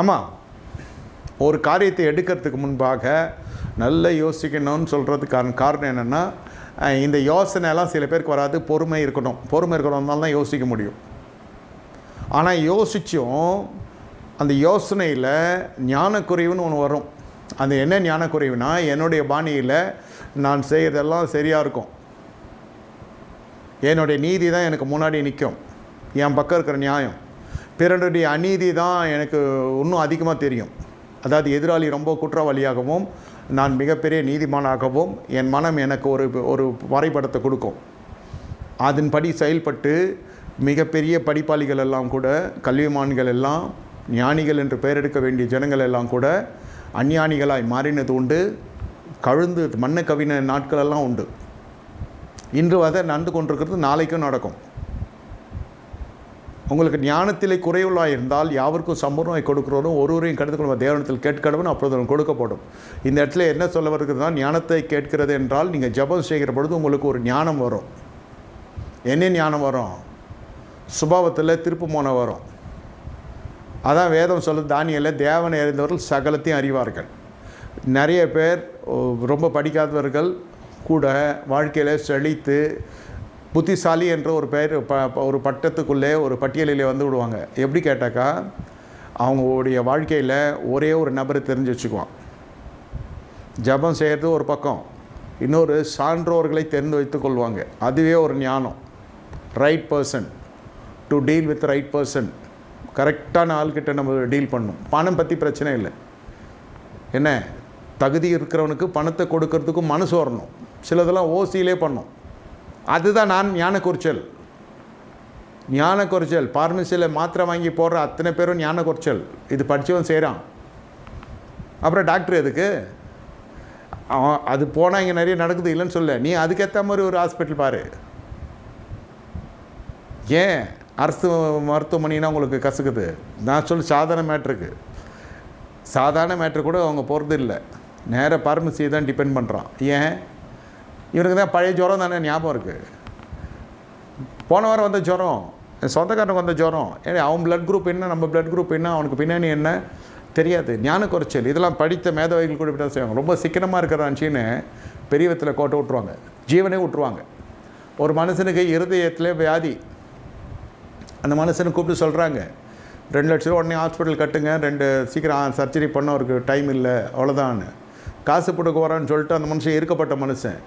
ஆமாம் ஒரு காரியத்தை எடுக்கிறதுக்கு முன்பாக நல்ல யோசிக்கணும்னு சொல்கிறதுக்கான காரணம் என்னென்னா இந்த யோசனைலாம் சில பேருக்கு வராது. பொறுமை இருக்கணும். பொறுமை இருக்கிறவங்களால தான் யோசிக்க முடியும். ஆனால் யோசித்தும் அந்த யோசனையில் ஞானக்குறைவுன்னு ஒன்று வரும். அது என்ன ஞானக்குறைவுனா என்னுடைய பாணியில் நான் செய்கிறதெல்லாம் சரியாக இருக்கும். என்னுடைய நீதி தான் எனக்கு முன்னாடி நிற்கும் என் பக்கம் இருக்கிற நியாயம். பிறருடைய அநீதி தான் எனக்கு இன்னும் அதிகமாக தெரியும். அதாவது எதிராளி ரொம்ப குற்றவாளியாகவும் நான் மிகப்பெரிய நீதிமானாகவும் என் மனம் எனக்கு ஒரு ஒரு வரைபடத்தை கொடுக்கும். அதன்படி செயல்பட்டு மிகப்பெரிய படிப்பாளிகள் எல்லாம் கூட கல்விமான்கள் எல்லாம் ஞானிகள் என்று பெயரெடுக்க வேண்டிய ஜனங்கள் எல்லாம் கூட அஞ்ஞானிகளாய் மாறினது உண்டு. கழுந்து மண்ணை கவின நாட்களெல்லாம் உண்டு. இன்று அதை நடந்து கொண்டிருக்கிறது நாளைக்கும் நடக்கும். உங்களுக்கு ஞானத்திலே குறைவுள்ளாக இருந்தால் யாவருக்கும் சம்பூர்ணமாய் கொடுக்கிறோரும் ஒருவரையும் கடந்து கொள்ள தேவனத்தில் கேட்கடவன் அப்பொழுது கொடுக்கப்படும் இந்த இடத்துல என்ன சொல்ல வருகிறதுனா ஞானத்தை கேட்கிறது என்றால் நீங்கள் ஜெபம் செய்கிற பொழுது உங்களுக்கு ஒரு ஞானம் வரும். என்ன ஞானம் வரும்? சுபாவத்தில் திருப்புமோனம் வரும். அதான் வேதம் சொல்லுது தானியில் தேவனை அறிந்தவர்கள் சகலத்தையும் அறிவார்கள். நிறைய பேர் ரொம்ப படிக்காதவர்கள் கூட வாழ்க்கையில் செழித்து புத்திசாலி என்ற ஒரு பெயர் ப ஒரு பட்டத்துக்குள்ளே ஒரு பட்டியலில் வந்து விடுவாங்க. எப்படி கேட்டாக்கா அவங்களுடைய வாழ்க்கையில் ஒரே ஒரு நபரை தெரிஞ்சு வச்சுக்குவான். ஜெபம் செய்கிறது ஒரு பக்கம். இன்னொரு சான்றோர்களை தெரிந்து வைத்துக் கொள்வாங்க. அதுவே ஒரு ஞானம். Right person to deal with right person கரெக்டான ஆள்கிட்ட நம்ம டீல் பண்ணும். பணம் பற்றி பிரச்சனை இல்லை. என்ன? தகுதி இருக்கிறவனுக்கு பணத்தை கொடுக்கறதுக்கும் மனசு வரணும். சிலதெல்லாம் ஓசியிலே பண்ணும். அதுதான் நான் ஞான குறிச்சல் ஞான குறிச்சல் பார்மசியில் மாத்திரை வாங்கி போடுற அத்தனை பேரும் ஞான குறிச்சல் இது படித்தவன் செய்கிறான் அப்புறம் டாக்டர் எதுக்கு? அவன் அது போனால் இங்கே நிறைய நடக்குது இல்லைன்னு சொல்ல நீ அதுக்கேற்ற மாதிரி ஒரு ஹாஸ்பிட்டல் பாரு. ஏன்? அரசு மருத்துவமனைனா உங்களுக்கு கசக்குது. நான் சொல்லி சாதாரண மேட்ருக்கு. சாதாரண மேட்ரு கூட அவங்க போகிறது இல்லை நேராக பார்மசியை தான் டிபெண்ட் பண்ணுறான் ஏன்? இவனுக்கு தான் பழைய ஜுரம் தானே ஞாபகம் இருக்குது போன வாரம் வந்த ஜுரம் சொந்தக்காரனுக்கு வந்த ஜுரம். ஏன்னா அவன் பிளட் குரூப் என்ன நம்ம பிளட் குரூப் என்ன அவனுக்கு பின்னணி என்ன? தெரியாது. ஞான குறைச்சல். இதெல்லாம் படித்த மேதவைகள் கூட இப்படி தான் செய்வாங்க. ரொம்ப சிக்கனமாக இருக்கிறான்ச்சின்னு பெரியவத்தில் கோட்டை விட்ருவாங்க ஜீவனே விட்ருவாங்க ஒரு மனுஷனுக்கு இருதயத்தில் வியாதி. அந்த மனுஷனை கூப்பிட்டு சொல்கிறாங்க ரெண்டு லட்ச ரூபா உடனே ஹாஸ்பிட்டல் கட்டுங்க. ரெண்டு சீக்கிரம் சர்ஜரி பண்ண அவருக்கு டைம் இல்லை. அவ்வளோதான்னு காசு போட்டுக்கு வரான்னு சொல்லிட்டு அந்த மனுஷன் இருக்கப்பட்ட மனுஷன்.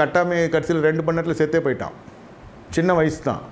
கட்டாம கடைசியில் ரெண்டு மணி நேரத்தில் செத்தே போயிட்டான். சின்ன வயசு தான்.